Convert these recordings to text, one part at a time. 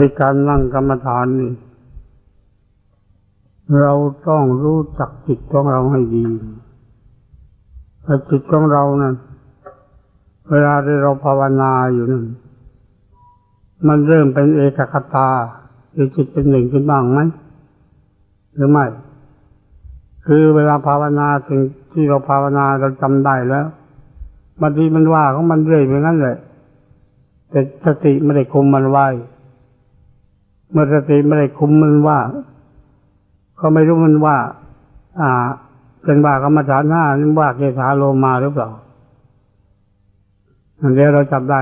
ในการนั่งกรรมฐานนี่เราต้องรู้จักจิตของเราให้ดีถ้าจิตของเรานั้นเวลาที่เราภาวนาอยู่นั้นมันเริ่มเป็นเอกคตาหรือจิตเป็นหนึ่งขึ้นบ้างไหมหรือไม่ คือเวลาภาวนาถึงที่เราภาวนาเราจำได้แล้วบางทีมันว่าของมันเรื่อยไปงั้นแหละแต่สติไม่ได้คุมมันไว้ เมื่อสติไม่ได้คุมมันว่าก็ไม่รู้มันว่า อ่าเป็นว่ากรรมฐานห้าหรือว่าเกสาโลมาหรือเปล่าอันนี้เราจับได้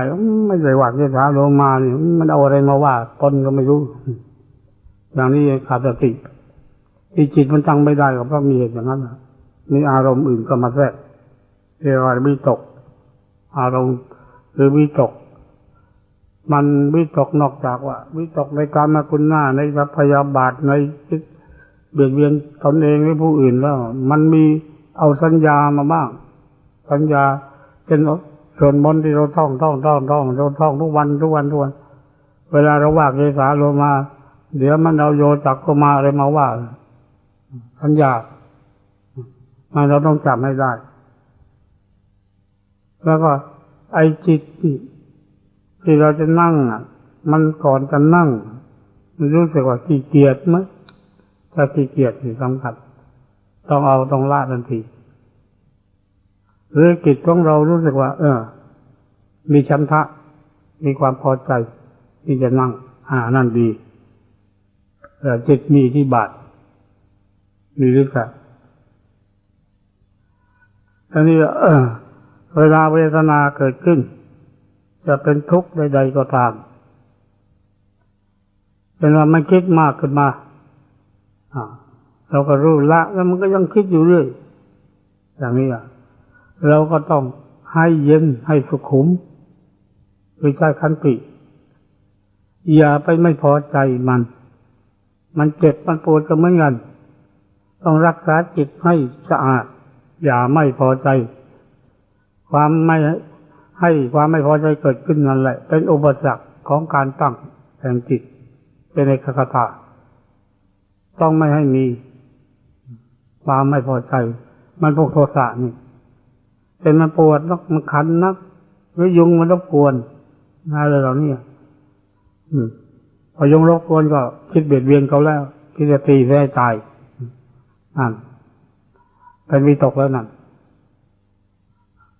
ไม่ใช่ว่าเกสาโลมาเนี่ยมันเอาอะไรมาว่าตนก็ไม่รู้ อย่างนี้ขาดสติที่จิตมันตั้งไม่ได้ก็เพราะมีเหตุอย่างนั้นมีอารมณ์อื่นก็มาแทรกเรียกว่าวิตก อารมณ์หรือวิตก มันวิตกนอกจากว่าวิตกในการมาคุณหน้าในพยาบาทในเบียดเบียนตนเองหรือผู้อื่นแล้ว มันมีเอาสัญญามาบ้าง สัญญาเป็นส่วนมนที่เราท่องท่องท่องท่องเราท่องทุกวันทุกวันทุกวัน เวลาเราว่าเกสาโลมา เดี๋ยวมันเอาโยจักก็มาอะไรมาว่า สัญญา มันเราต้องจำให้ได้ แล้วก็ไอจิต ที่เราจะนั่งอะ มันก่อนจะนั่ง มันรู้สึกว่าขี้เกียจไหมถ้าขี้เกียจนี่สำคัญต้องเอาต้องละทันทีหรือจิตของเรารู้สึกว่า เออ มีชันทะ มีความพอใจ ที่จะนั่ง อ่านั่นดีแต่จิตมีที่บาทมีหรือเปล่าอันนี้เออเวลาเวทนาเกิดขึ้น จะเป็นทุกข์ใดๆก็ตาม เป็นว่ามันคิดมากขึ้นมาเราก็รู้ละแล้วมันก็ยังคิดอยู่เรื่อยอย่างนี้อะเราก็ต้องให้เย็นให้สุขุมไม่ใช่คันติอย่าไปไม่พอใจมัน มันเจ็บมันปวดก็เหมือนกัน ต้องรักษาจิตให้สะอาด อย่าไม่พอใจ ความไม่ ให้ความไม่พอใจเกิดขึ้นนั่นแหละ เป็นอุปสรรคของการตั้งแห่งจิต เป็นเอกคตาต้องไม่ให้มีความไม่พอใจ มันพวกโทสะนี่ เป็นมันปวดนักมันคันนักหรือยุงมันรบกวนอะไรเหล่านี้อืมพอยุงรบกวนก็คิดเบียดเบียนเขาแล้วคิดจะตีให้ตายนั่นเป็นวิตกแล้วนั่น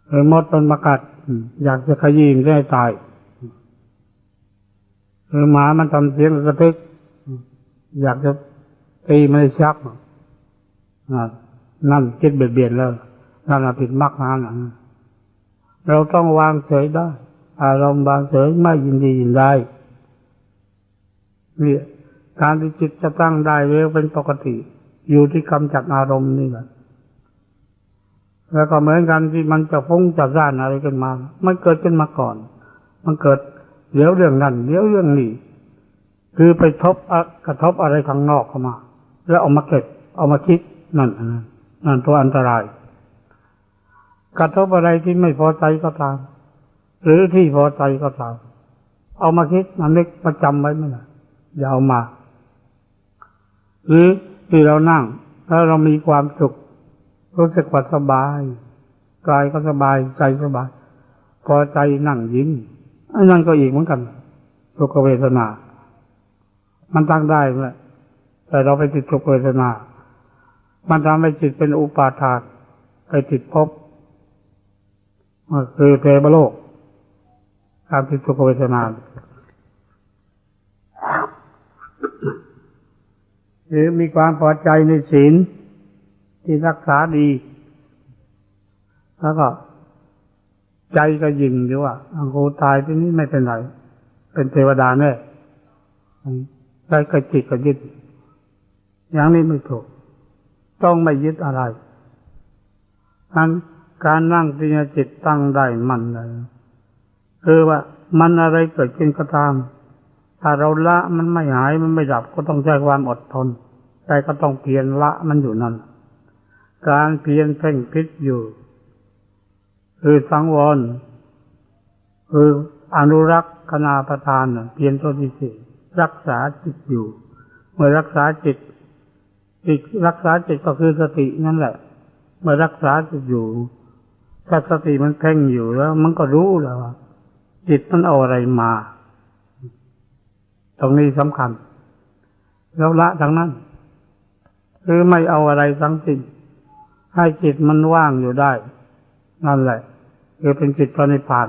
หรือมดมันมากัด อยากจะขยี้มันให้ตาย หรือหมามันทำเสียงกระทึก อยากจะตีมันชักนั่นคิดเบียดเบียนแล้วนั่นผิดมากนานเราต้องวางเฉยได้ อารมณ์วางเฉยไม่ยินดียินได้นี่การที่จิตจะตั้งได้เร็วเป็นปกติ อยู่ที่กำจัดอารมณ์นี่แหละ แล้วก็เหมือนกันที่มันจะฟุ้งจะซ่านอะไรกันมา มันเกิดขึ้นมาก่อน มันเกิดเดี๋ยวเรื่องนั้นเดี๋ยวเรื่องนี้ คือไปทบกระทบอะไรข้างนอกเข้ามา แล้วเอามาเก็บเอามาคิดนั่นนั่นตัวอันตราย กระทบอะไรที่ไม่พอใจก็ตาม หรือที่พอใจก็ตาม เอามาคิดมันนึกประจำไว้ไม่ได้อย่าเอามา หรือที่เรานั่งถ้าเรามีความสุข รู้สึกว่าสบายกายก็สบายใจสบาย พอใจนั่งยิ้มอันนั้นก็อีกเหมือนกันสุขเวทนา มันตั้งได้แหละแต่เราไปติดสุขเวทนา มันทำให้จิตเป็นอุปาทานไปติดภพคือเทวโลกการติดสุขเวทนาหรือมีความพอใจในศีล ที่รักษาดี แล้วก็ ใจก็ยินหรือว่าอังโคตายที่นี้ไม่เป็นไร เป็นเทวดาแน่ใจก็จิตก็ยึด อย่างนี้ไม่ถูก ต้องไม่ยึดอะไรนั้นการนั่งปัญญาจิตตั้งได้มันเลยคือว่ามันอะไรเกิดขึ้นก็ตาม ถ้าเราละมันไม่หายมันไม่ดับก็ต้องใช้ความอดทนใจก็ต้องเพียรละมันอยู่นั่น การเพียรเพ่งพิษอยู่ คือสังวร คืออนุรักษ์คณาประทานเพียรตัวที่สี่รักษาจิตอยู่ เมื่อรักษาจิตจิตรักษาจิตก็คือสตินั่นแหละ เมื่อรักษาจิตอยู่ถ้าสติมันเพ่งอยู่แล้ว มันก็รู้แล้วว่าจิตมันเอาอะไรมา ตรงนี้สำคัญ แล้วละทั้งนั้นคือไม่เอาอะไรทั้งสิ้น ให้จิตมันว่างอยู่ได้ นั่นแหละคือเป็นจิตพระนิพพาน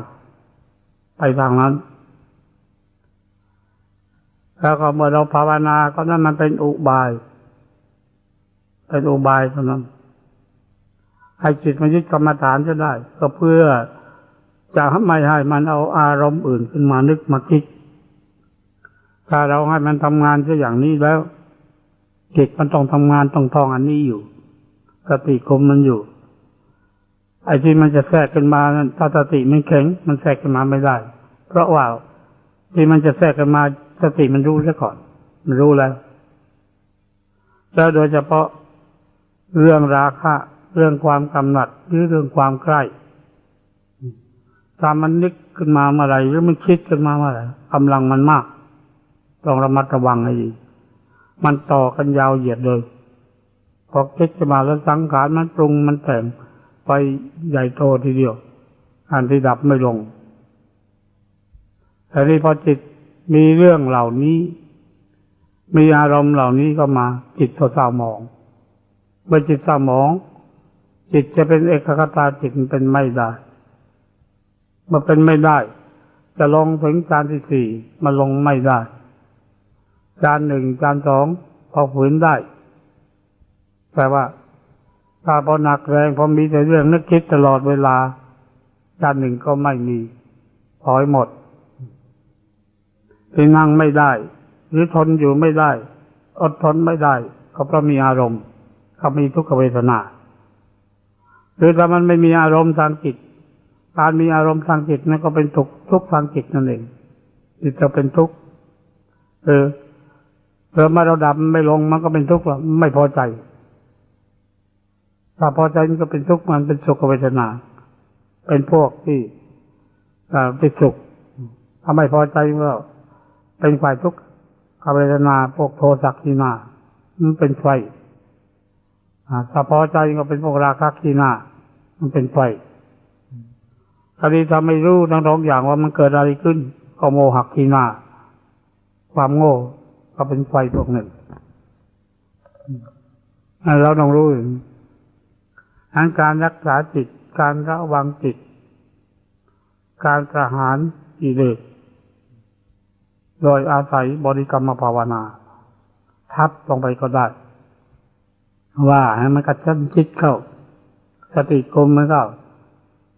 ไปทางนั้น แล้วก็เมื่อเราภาวนาก็นั่นมันเป็นอุบาย เป็นอุบายเท่านั้น ให้จิตมันยึดกรรมฐานจะได้ ก็เพื่อจะไม่ให้มันเอาอารมณ์อื่นขึ้นมานึกมาคิด ถ้าเราให้มันทำงานจะอย่างนี้แล้วจิตมันต้องทำงานต้องท่องอันนี้อยู่ สติคมมันอยู่ไอ้ที่มันจะแทรกขึ้นมานั้นถ้าสติมันแข็งมันแทรกขึ้นมาไม่ได้ เพราะว่าที่มันจะแทรกขึ้นมาสติมันรู้ซะก่อน มันรู้แล้ว แล้วโดยเฉพาะเรื่องราคะ เรื่องความกำหนัดหรือเรื่องความใกล้ถ้ามันนึกขึ้นมาเมื่อไรหรือมันคิดขึ้นมาเมื่อไรกำลังมันมาก ต้องระมัดระวังให้ดี มันต่อกันยาวเหยียดเลย พอคิดขึ้นมาแล้วสังขารมันปรุงมันแต่งไปใหญ่โตทีเดียว อันที่ดับไม่ลงแต่นี่พอจิตมีเรื่องเหล่านี้ มีอารมณ์เหล่านี้ก็มา จิตก็เศร้าหมอง เมื่อจิตเศร้าหมอง จิตจะเป็นเอกคตาจิตเป็นไม่ได้เมื่อเป็นไม่ได้ จะลงถึงจานที่สี่มาลงไม่ได้จานหนึ่งจานสองพอฝืนได้ แต่ว่าถ้าพอหนักแรงพอมีแต่เรื่องนึกคิดตลอดเวลาจานหนึ่งก็ไม่มีพอยหมดที่นั่งไม่ได้ หรือทนอยู่ไม่ได้ อดทนไม่ได้ก็เพราะมีอารมณ์เขามีทุกขเวทนาหรือถ้ามันไม่มีอารมณ์ทางจิต การมีอารมณ์ทางจิตนั่นก็เป็นทุกทุกทางจิตนั่นเองจิตจะเป็นทุกข์เออเออมาเราดับไม่ลงมันก็เป็นทุกข์ไม่พอใจ ถ้าพอใจมันก็เป็นทุกข์มันเป็นสุขเวทนา เป็นพวกที่เป็นสุขถ้าไม่พอใจก็เป็นฝ่ายทุกข์เวทนาพวกโทสักขีนามันเป็นไฟถ้าพอใจก็เป็นพวกราคะขีนามันเป็นไฟคดีถ้าไม่รู้ทั้งสองอย่างว่ามันเกิดอะไรขึ้น ก็โมหักขีนาความโง่ก็เป็นไฟพวกหนึ่งเราต้องรู้ ทั้งการรักษาจิต การระวังจิต การประหารกิเลสโดยอาศัยบริกรรมภาวนา ทับลงไปก็ได้ ว่าให้มันกระชั้นชิดเข้า สติกลมมันก็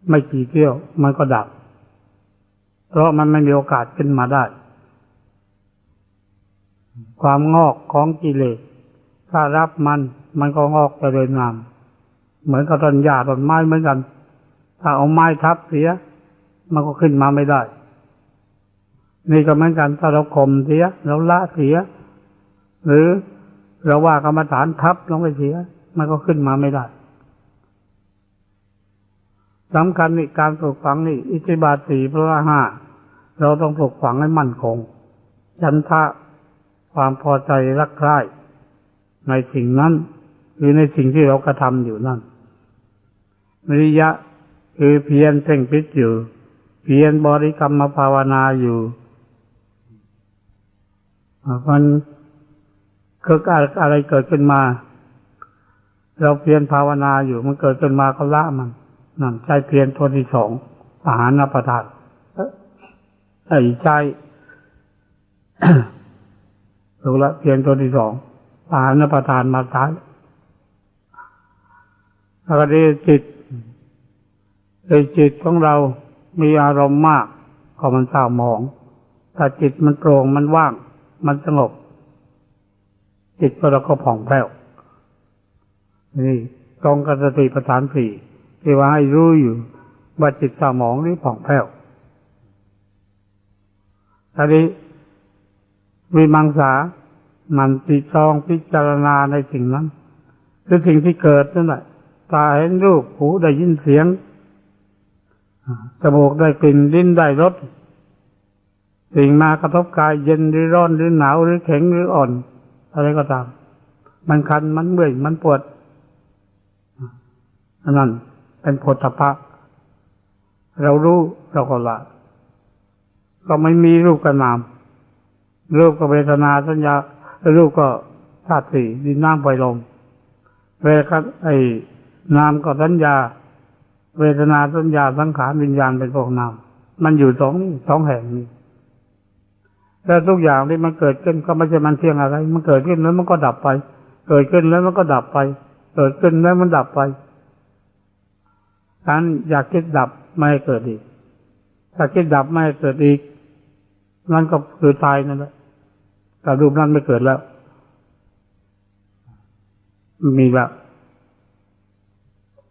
ไม่กี่เที่ยวมันก็ดับ เพราะมันไม่มีโอกาสขึ้นมาได้ ความงอกของกิเลสถ้ารับมันมันก็งอกไปเลยงาม เหมือนกับต้นหญ้าต้นไม้เหมือนกัน ถ้าเอาไม้ทับเสีย มันก็ขึ้นมาไม่ได้ นี่ก็เหมือนกันถ้าเราข่มเสียเราละเสีย หรือเราว่ากรรมฐานทับลงไปเสีย มันก็ขึ้นมาไม่ได้สำคัญนี่การปลูกฝังนี่ อิทธิบาทสี่พระห้าเราต้องปลูกฝังให้มั่นคงชันทะความพอใจรักใคร่ในสิ่งนั้น หรือในสิ่งที่เรากระทำอยู่นั่น วิริยะคือเพียรเพ่งพิจอยู่ เพียรบริกรรมภาวนาอยู่มันเกิดอะไรเกิดขึ้นมา เราเพียรภาวนาอยู่ มันเกิดขึ้นมาก็ละมันนั่นใจเพียรตัวที่สองอาหารนับประทานไอ้ใจรู้ละเพียรตัวที่สองอาหารนับประทานมาท้ายแล้วก็ดีจิต ในจิตของเรามีอารมณ์มากก็มันเศร้าหมองถ้าจิตมันโปร่งมันว่าง มันสงบ จิตก็เราก็ผ่องแผ้วนี่ตรงกับสติปัฏฐานสี่ที่ว่าให้รู้อยู่ว่าจิตสมองนี้ผ่องแผ้วตอนนี้มีมังสา มันติจองพิจารณาในสิ่งนั้น คือสิ่งที่เกิดนั่นแหละตาเห็นรูปหูได้ยินเสียง จมูกได้กลิ่นลิ้นได้รสสิ่งมากระทบกายเย็นหรือร้อนหรือหนาวหรือแข็งหรืออ่อน อะไรก็ตาม มันคันมันเมื่อยมันปวดอันนั้นเป็นโพธพะเรารู้เราก็ละก็ไม่มีรูปกับนาม รูปกับเวทนาสัญญารูปก็ธาตุสี่ดินน้ำไฟลมเวทไอ้นามก็สัญญา เวทนาสัญญาสังขารวิญญาณเป็นพวกนามมันอยู่สองสองแห่งนี้แล้วทุกอย่างที่มันเกิดขึ้นก็ไม่ใช่มันเที่ยงอะไร มันเกิดขึ้นแล้วมันก็ดับไป เกิดขึ้นแล้วมันก็ดับไป เกิดขึ้นแล้วมันดับไปการอยากคิดดับไม่ให้เกิดอีกถ้าคิดดับไม่ให้เกิดอีก นั่นก็คือตายนั่นแหละแต่รูปนั้นไม่เกิดแล้ว มีแล้ว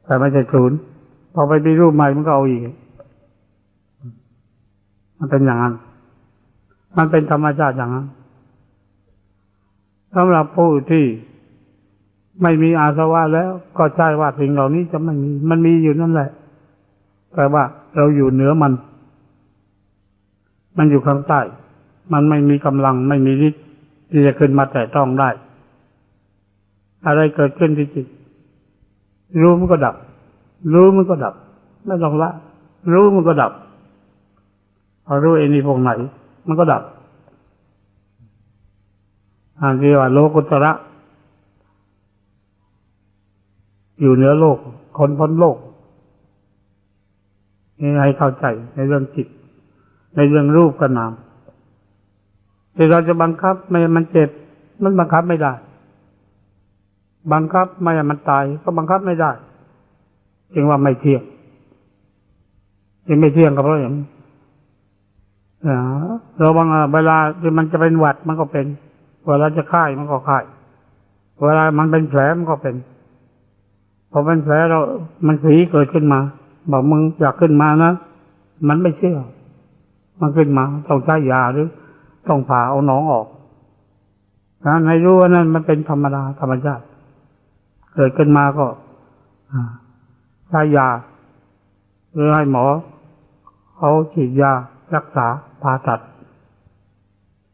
แต่ไม่ใช่ศูนย์ พอไปมีรูปใหม่มันก็เอาอีก มันเป็นอย่างนั้น มันเป็นธรรมชาติอย่างนั้นสำหรับผู้ที่ไม่มีอาสวะแล้ว ก็ใช่ว่าสิ่งเหล่านี้จะไม่มี มันมีอยู่นั่นแหละแต่ว่าเราอยู่เหนือมัน มันอยู่ข้างใต้ มันไม่มีกำลังไม่มีฤทธิ์ที่จะขึ้นมาแต่ต้องได้ อะไรเกิดขึ้นที่จิตรู้มันก็ดับ รู้มันก็ดับ ไม่ต้องละ รู้มันก็ดับ พอรู้เอ็นี่พวกไหน มันก็ดับอันที่ว่าโลกุตระ อยู่เหนือโลกคนพ้นโลกนี่ให้เข้าใจในเรื่องจิต ในเรื่องรูปกับนามที่เราจะบังคับไม่มันเจ็บ มันบังคับไม่ได้ บังคับไม่มันตาย ก็บังคับไม่ได้ จึงว่าไม่เที่ยงจึงไม่เที่ยงก็เพราะอย่างเราบางเวลาที่มันจะเป็นหวัดมันก็เป็น เวลาจะค่ายมันก็ค่ายเวลามันเป็นแผลมันก็เป็น พอเป็นแผลเรา มันผีเกิดขึ้นมา บอกมึงอยากขึ้นมานะ มันไม่เชื่อ มันขึ้นมา ต้องใช้ยาหรือ ต้องผ่าเอาหนองออกนะในรู้ว่านั้นมันเป็นธรรมดาธรรมชาติ เกิดขึ้นมาก็ ใช้ยา หรือให้หมอเขาฉีดยารักษาผ่าตัด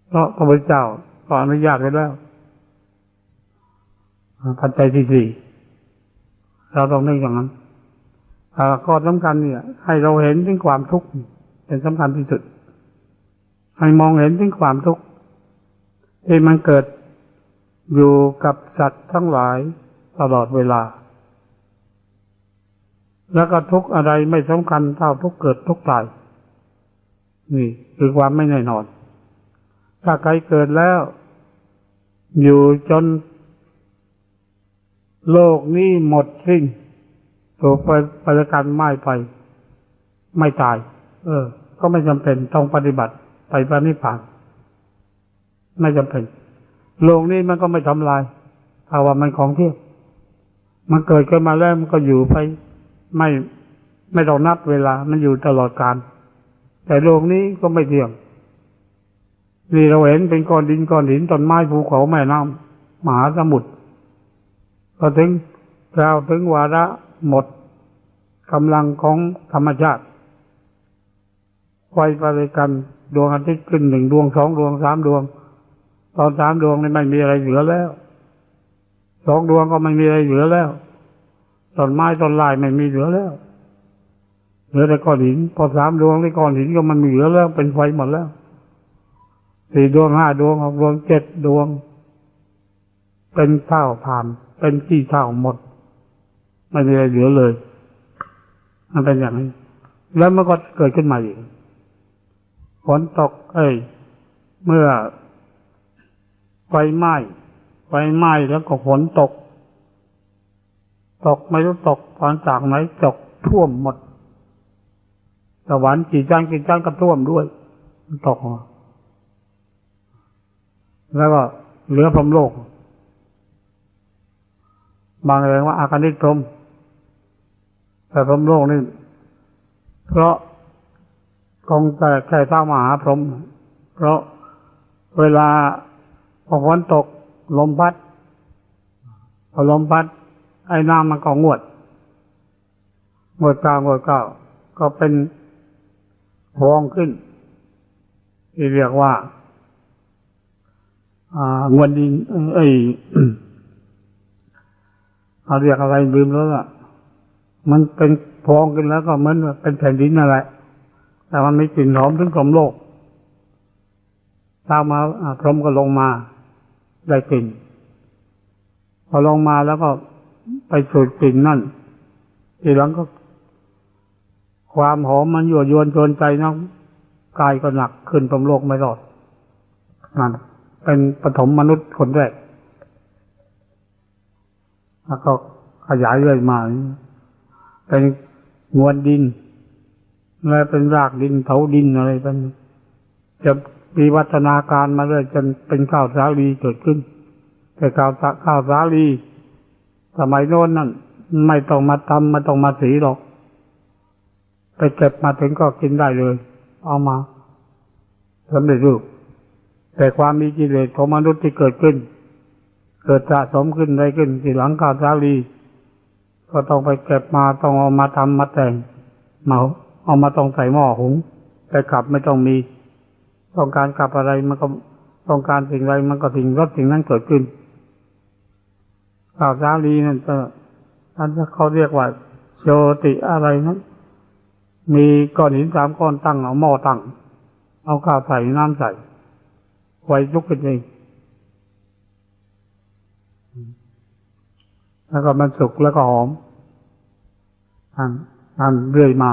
เพราะพระพุทธเจ้าก็อนุญาตไว้แล้วปัจจัยที่สี่เราต้องนึกอย่างนั้นข้อสำคัญเนี่ย ให้เราเห็นถึงความทุกข์เป็นสำคัญที่สุด ให้มองเห็นถึงความทุกข์ที่มันเกิดอยู่กับสัตว์ทั้งหลายตลอดเวลา แล้วก็ทุกอะไรไม่สำคัญเท่าทุกเกิดทุกตาย นี่คือความไม่แน่นอน ถ้าใครเกิดแล้ว อยู่จน โลกนี้หมดสิ้นถูกไปประกันไม่ไป ไม่ตาย เออ ก็ไม่จำเป็นต้องปฏิบัติไปปฏิบัติไม่จำเป็น โลกนี้มันก็ไม่ทำลายถ้าว่ามันของเที่ยงมันเกิดขึ้นมาแล้วมันก็อยู่ไป ไม่ไม่ต้องนับเวลา มันอยู่ตลอดกาลแต่โลกนี้ก็ไม่เที่ยงนี่เราเห็นเป็นก้อนดินก้อนหินต้นไม้ภูเขาแม่น้ำมหาสมุทรพอถึงคราวถึงวาระหมดกำลังของธรรมชาติไฟไปเลยกันดวงอาทิตย์ขึ้นหนึ่งดวงสองดวงสามดวง ตอนสามดวงนี่ไม่มีอะไรเหลือแล้วสองดวงก็ไม่มีอะไรเหลือแล้ว ต้นไม้ต้นลายไม่มีเหลือแล้วเหลือแต่ก้อนหิน พอสามดวงนี่ก้อนหินก็มันมีเหลือแล้ว เป็นไฟหมดแล้วสี่ดวงห้าดวงหกดวงเจ็ดดวง เป็นเท่าผ่าน เป็นที่เท่าหมด ไม่มีอะไรเหลือเลย มันเป็นอย่างนี้แล้วมันก็เกิดขึ้นมาอีกฝนตก เอ้ย เมื่อไฟไหม้ไฟไหม้แล้วก็ฝนตก ตกไม่รู้ตกตอนจากไหนตกท่วมหมด สวรรค์กี่จังกี่จังก็ท่วมด้วยตกแล้วก็เหลือพรมโลก บางแรงว่าอาการนิพรมแต่พรมโลกนี่เพราะคงแต่แค่สร้างมหาพรมเพราะเวลาพอฝนตกลมพัดพอลมพัด ไอ้น้ำมันก็งวด งวดกลางงวดเก้า ก็เป็นพองขึ้น ที่เรียกว่า อ่างวนดินเอ้ยเขาเรียกอะไรลืมแล้วล่ะมันเป็นพองกันแล้วก็เหมือนเป็นแผ่นดินนั่นแต่มันไม่กลิ่นหอมถึงกลมโลกถ้ามาพรมก็ลงมาได้กลิ่นพอลงมาแล้วก็ ไปสูดกลิ่นนั่นทีหลังก็ ความหอมมันยั่วยวนชวนใจนะกายก็หนักขึ้นพรมโลกไม่รอดนั่นเป็นปฐมมนุษย์คนแรก แล้วก็ขยายเรื่อยมา เป็นงวนดินและเป็นรากดินเผาดินอะไรเป็นจะมีวัฒนาการมาเรื่อยจนเป็นข้าวสาลีเกิดขึ้น แต่ข้าวข้าวสาลี สมัยโน้นนั่นไม่ต้องมาทำไม่ต้องมาสีหรอก ไปเก็บมาถึงก็กินได้เลย เอามาสำเร็จรูป แต่ความมีกิเลสของมนุษย์ที่เกิดขึ้น เกิดสะสมขึ้นได้ขึ้นทีหลังข้าวสาลีก็ต้องไปเก็บมาต้องเอามาทำมาแต่งมาเอามาต้องใส่หม้อหุงแต่กลับไม่ต้องมี ต้องการกลับอะไรมันก็ต้องการสิ่งใดมันก็สิ่งรสสิ่งนั้นเกิดขึ้น ข้าวสาลีนั่นก็อันเขาเรียกว่าโชติอะไรนั้นมีก้อนหินสามก้อนตั้งเอาหม้อตั้ง เอาข้าวใส่น้ำใส่ไฟลุกขึ้นเองแล้วก็มันสุกแล้วก็หอมอันอันเรื่อยมา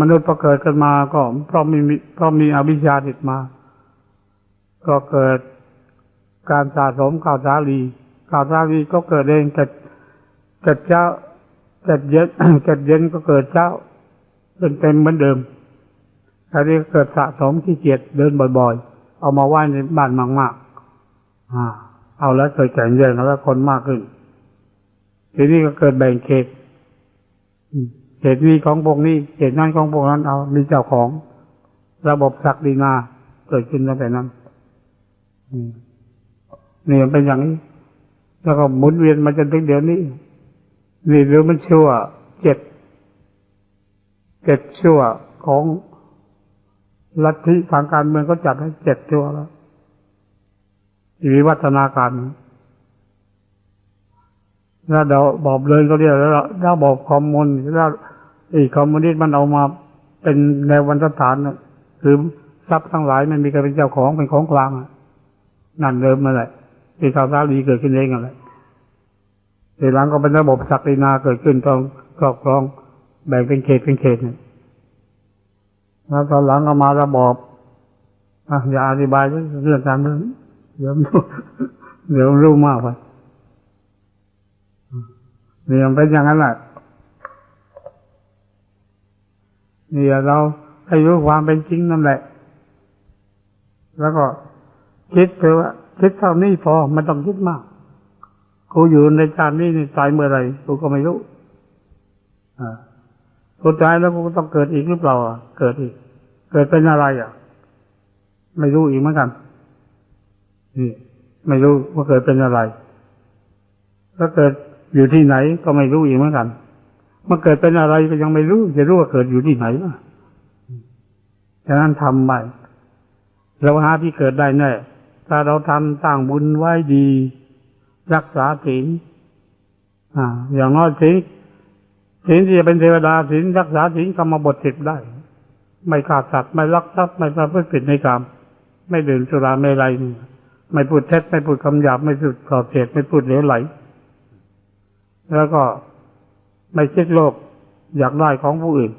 มนุษย์พอเกิดกันมาก็เพราะมีเพราะมีอวิชชาติดมา ก็เกิดการสะสมข่าวสาลี ข่าวสาลีก็เกิดเองเกิดเกิดเจ้าเกิดเย็นเกิดเย็นก็เกิดเจ้าเป็นเต็มเหมือนเดิมอันนี้เกิดสะสมที่เกียจเดินบ่อยๆ เอามาไหว้ในบ้านมากๆอ่าเอาแล้วเคยแข่งเยอะแล้วคนมากขึ้น ทีนี้ก็เกิดแบ่งเขตเขตนี้ของพวกนี้เขตนั้นของพวกนั้น เอามีเจ้าของระบบศักดินาเกิดขึ้นตั้งแต่นั้นนี่มันเป็นอย่างนี้ แล้วก็หมุนเวียนมาจนถึงเดี๋ยวนี้ นี่หรือมันชั่วเจ็ดเจ็ดชั่วของลัทธิทางการเมืองก็จัดให้เจ็ดชั่วแล้ววิวัฒนาการแล้วเดี๋ยวบอกเลยก็เรียกแล้วถ้าบอกคอมมูนถ้าอีคอมมูนิสต์มันเอามาเป็นในวันสถานคือทรัพย์ทั้งหลายมันมีการเป็นเจ้าของเป็นของกลางนั่นเดิมมาเลย ที่ข่าวสารดีเกิดขึ้นเองอะไรทีหลังก็เป็นระบบศักดินาเกิดขึ้นต้องครอบครองแบ่งเป็นเขตเป็นเขตเนี่ยแล้วตอนหลังก็มาระบอบอะอย่าอธิบายเรื่องการเมืองเดี๋ยวเดี๋ยวรู้มากไปนี่มันเป็นอย่างนั้นแหละนี่เราให้รู้ความเป็นจริงนั่นแหละ แล้วก็คิดเถอะว่า คิดเท่านี้พอไม่ต้องคิดมาก กูอยู่ในชาตินี้นี่ตายเมื่อไรกูก็ไม่รู้อ่ากูตายแล้วกูต้องเกิดอีกหรือเปล่าเกิดอีก เกิดเป็นอะไรอะ ไม่รู้อีกเหมือนกัน นี่ ไม่รู้ว่าเกิดเป็นอะไรถ้าเกิดอยู่ที่ไหนก็ไม่รู้อีกเหมือนกันมื่อเกิดเป็นอะไรก็ยังไม่รู้ จะรู้ว่าเกิดอยู่ที่ไหนอะฉะนั้นทำไปเราหาที่เกิดได้แน่ ถ้าเราทำสร้างบุญไว้ดี รักษาศีลอ่าอย่างน้อยศีลศีลที่จะเป็นเทวดาศีลรักษาศีลกรรมบทสิบได้ ไม่ขาดสัตว์ไม่ลักทรัพย์ไม่ประพฤติผิดในกรรม ไม่ดื่มสุราไม่ไรไม่พูดเท็จไม่พูดคำหยาบไม่พูดส่อเสียดไม่พูดเหลวไหล แล้วก็ไม่คิดโลภอยากได้ของผู้อื่น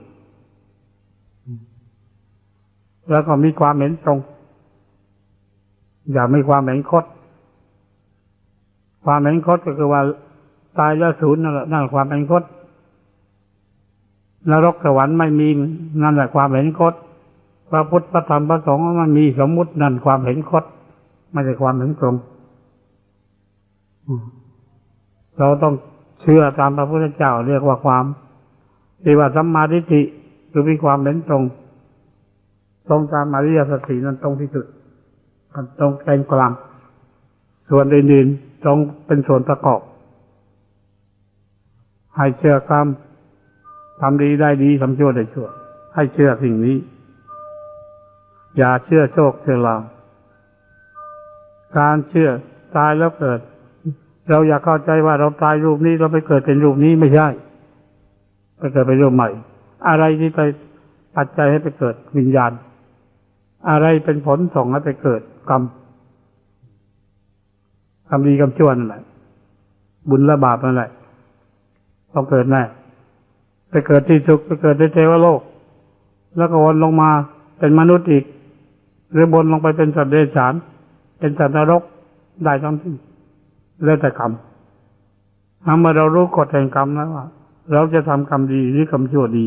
แล้วก็มีความเห็นตรง อย่ามีความเห็นคด ความเห็นคดก็คือว่าตายแล้วศูนย์นั่นแหละนั่นความเห็นคดนรกสวรรค์ไม่มีนั่นแหละความเห็นคดพระพุทธพระธรรมพระสงฆ์มันมีสมมุตินั่นความเห็นคดไม่ใช่ความเห็นตรงเราต้องเชื่อตามพระพุทธเจ้าเรียกว่าความที่ว่าสัมมาทิฏฐิคือมีความเห็นตรง ตรงตามอริยสัจสี่นั้นตรงที่สุด ตรงเป็นกลาง ส่วนอื่นๆตรงเป็นส่วนประกอบ ให้เชื่อความทำดีได้ดีทำชั่วได้ชั่ว ให้เชื่อสิ่งนี้ อย่าเชื่อโชคเชื่อลางการเชื่อตายแล้วเกิด เราอยากเข้าใจว่าเราตายรูปนี้เราไปเกิดเป็นรูปนี้ไม่ใช่ไปเกิดเป็นรูปใหม่ อะไรที่ไปปัจจัยให้ไปเกิดวิญญาณ อะไรเป็นผลส่งให้ไปเกิด กรรมกรรมดีกรรมชั่วนั่นแหละ บุญและบาปนั่นแหละต้องเกิดแน่ไปเกิดที่สุขไปเกิดในเทวโลก แล้วก็วนลงมาเป็นมนุษย์อีก หรือบนลงไปเป็นสัตว์เดรัจฉาน เป็นสัตว์นรกได้ทั้งสิ้นแล้วแต่กรรมถ้าเมื่อเรารู้กฎแห่งกรรมแล้วว่า เราจะทำกรรมดีหรือกรรมชั่วดี